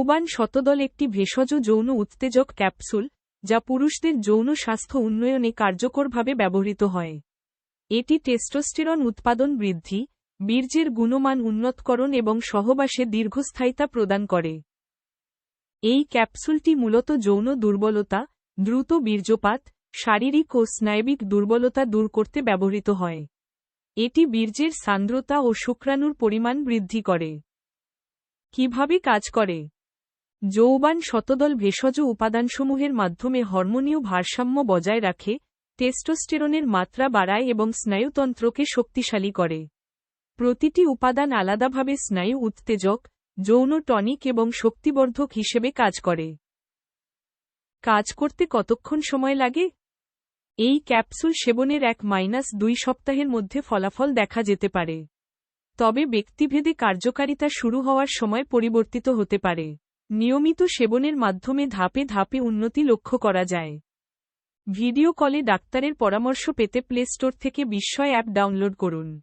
উবান শতদল একটি ভেষজ যৌন উত্তেজক ক্যাপসুল, যা পুরুষদের যৌন স্বাস্থ্য উন্নয়নে কার্যকরভাবে ব্যবহৃত হয়। এটি টেস্টোস্টেরন উৎপাদন বৃদ্ধি, বীর্যের গুণমান উন্নতকরণ এবং সহবাসে দীর্ঘস্থায়িতা প্রদান করে। এই ক্যাপসুলটি মূলত যৌন দুর্বলতা, দ্রুত বীর্যপাত, শারীরিক ও স্নায়বিক দুর্বলতা দূর করতে ব্যবহৃত হয়। এটি বীর্যের সান্দ্রতা ও শুক্রাণুর পরিমাণ বৃদ্ধি করে। কীভাবে কাজ করে? যৌবান শতদল ভেষজ উপাদানসমূহের মাধ্যমে হরমোনীয় ভারসাম্য বজায় রাখে, টেস্টোস্টেরনের মাত্রা বাড়ায় এবং স্নায়ুতন্ত্রকে শক্তিশালী করে। প্রতিটি উপাদান আলাদাভাবে স্নায়ু উত্তেজক, যৌন টনিক এবং শক্তিবর্ধক হিসেবে কাজ করে। কাজ করতে কতক্ষণ সময় লাগে? এই ক্যাপসুল সেবনের এক মাইনাস দুই সপ্তাহের মধ্যে ফলাফল দেখা যেতে পারে। তবে ব্যক্তিভেদে কার্যকারিতা শুরু হওয়ার সময় পরিবর্তিত হতে পারে। নিয়মিত সেবনের মাধ্যমে ধাপে ধাপে উন্নতি লক্ষ্য করা যায়। ভিডিও কলে ডাক্তারের পরামর্শ পেতে প্লে স্টোর থেকে বিস্ময় অ্যাপ ডাউনলোড করুন।